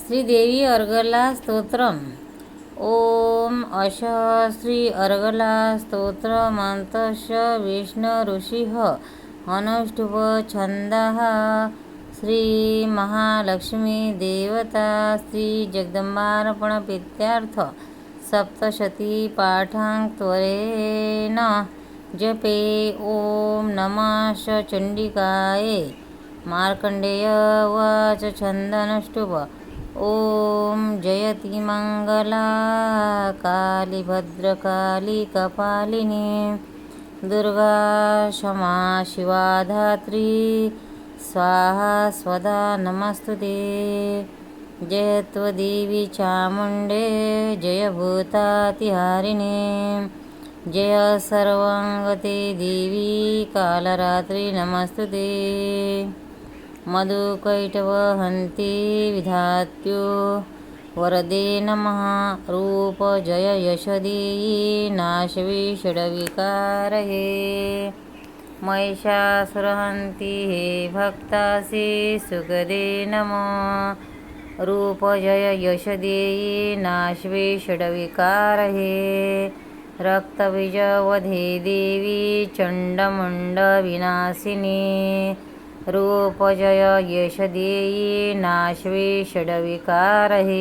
श्रीदेवी अर्गला स्तोत्रम। ओम अश श्री अर्गला स्तोत्रमन्तश विष्णु ऋषिः अनुष्टुप छन्दः श्रीमहालक्ष्मीदेवता देवता श्रीजगदम्बार्पणप्रीत्यार्थ सप्तशती पाठांक त्वरेण जपे ॐ नमः चण्डिकाय। मार्कण्डेय वाच छन्दनष्टुभ। ॐ जयति मङ्गला काली कपालिनी दुर्गा क्षमा शिवा धात्री स्वाहा स्वदा नमस्तु ते जय त्वदेवी चामुण्डे जय भूतातिहारिणे। जय सर्वाङ्गते देवी कालरात्रि नमस्तु ते मधुकैटवहन्ती विधात्यो वरदे नमः। रूप जय यशदेयी नाशवी षड्विकारहे महिषासुरहन्ति हे भक्तासि सुखदे नमः। रूप जय यशदेयी नाशवे षड्विकारहे रक्तबीजवधे देवी चण्डमुण्डविनाशिनी। रूपजय यशदेयी नाशवे षडविकारहे।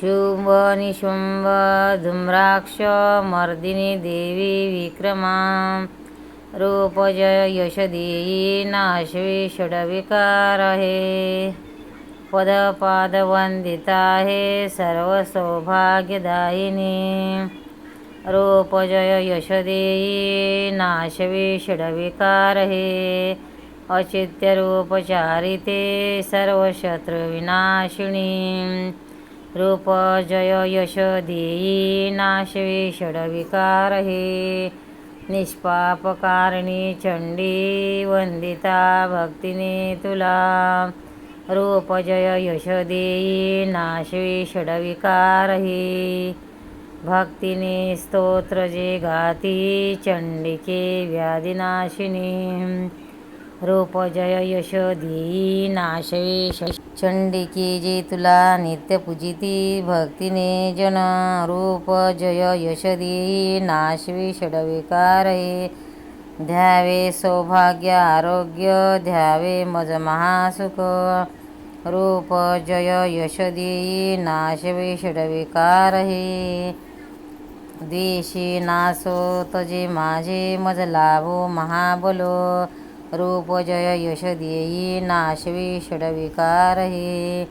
शुंभ निशुंभ धूम्राक्ष मर्दिनी देवी विक्रमा। रूपजय यशदेयी नाशवे षडविकारहे। पदपादवन्दिता हे सर्वसौभाग्यदायिनी। रूपजय यशदेयी नाशवे षड्विकारहे। अचित्यरूपचारिते सर्वशत्रुविनाशिनी। रूपजय यशदेयी नाशवे षड्विकारहे निष्पापकारिणी चंडी वंदिता भक्तीने तुला। रूपजय यशदेयी नाशवे षड्विकारहे भक्तीने स्तोत्र जे गाती चंडिके व्याधिनाशिनी। रूपजय यश देई ष- चंडिकी जी तुला नित्यपूजिती भक्तिने जन रूप जय यश देई नाशवी षडविकार। हे ध्यावे सौभाग्य आरोग्य ध्यावे मज महासुख रूप जय यशदेयी नाशवे षड्विकारहे द्वेषी नासो तजे माझे मज लाभो महाबलो। रूप जय यशदेई नाशवी षडविकार हे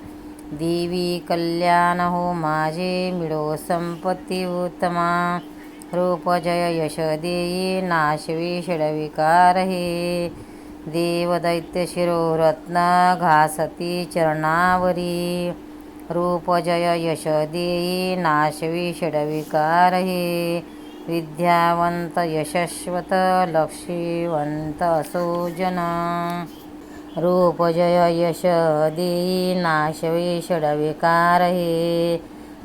देवी कल्याण हो माझे मिळो संपत्ती उत्तमा। रूप जय नाशवी षडविकार हे देवदैत्य शिरोरत्न घासती चरणावरी। रूप जय यशदेयी नाशवी षडविकार हे विद्यावंत यशस्वत लक्षीवंत असो रूपजय यश जय यशदेयी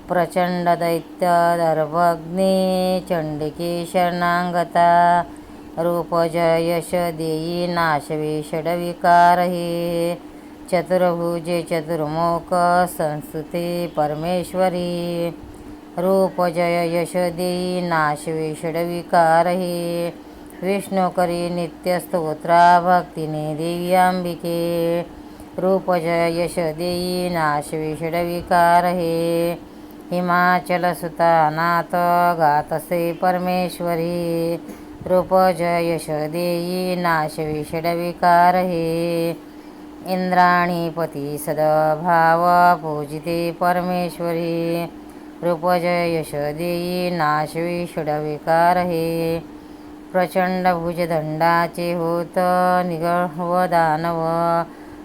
प्रचंड दैत्य दर्भग्ने चंडिके शरणांगता. रूपजय यश यशदेयी नाशवे चतुर्भुजे चतुर्मुख संस्कृते परमेश्वरी. रूप जय यशदेयी नाशवे षड्विकारहे विष्णुकरी नित्यस्तोत्रा भक्तिने देवी अंबिके रूप जय यश देई नाश विकार हे हिमाचल सुता नाथ गातसे परमेश्वरी। रूप जय यशदेयी विकार हे इंद्राणीपती सदभाव पूजिते परमेश्वरी। रूपजय यश देई नाशवी षड्विकारहे प्रचंड भुजदंडाचे होत निगव दानव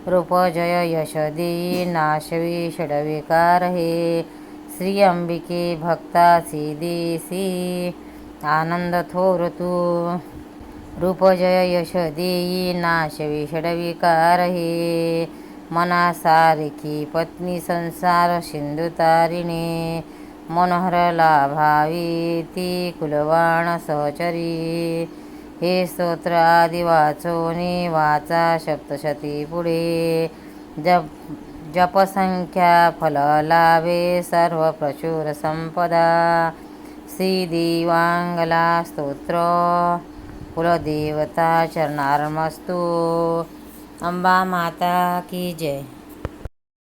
रूप जय देई नाशवी षडविकार हे श्री अंबिके भक्ता देसी आनंद थोर तू रूपजय यश देई नाशवी षडविकार हे मनासारखी पत्नी संसार सिंधू तारिणे ती कुलवाण सहचरी. हे स्तोत्र आदि वाचोनी वाचा सप्तशती पुढे. जप जपसंख्या फललाभे सर्व प्रचुर संपदा. श्रीदिवांगला स्तोत्र. कुलदेवता चरणार्मस्तु. अंबा माता की जय.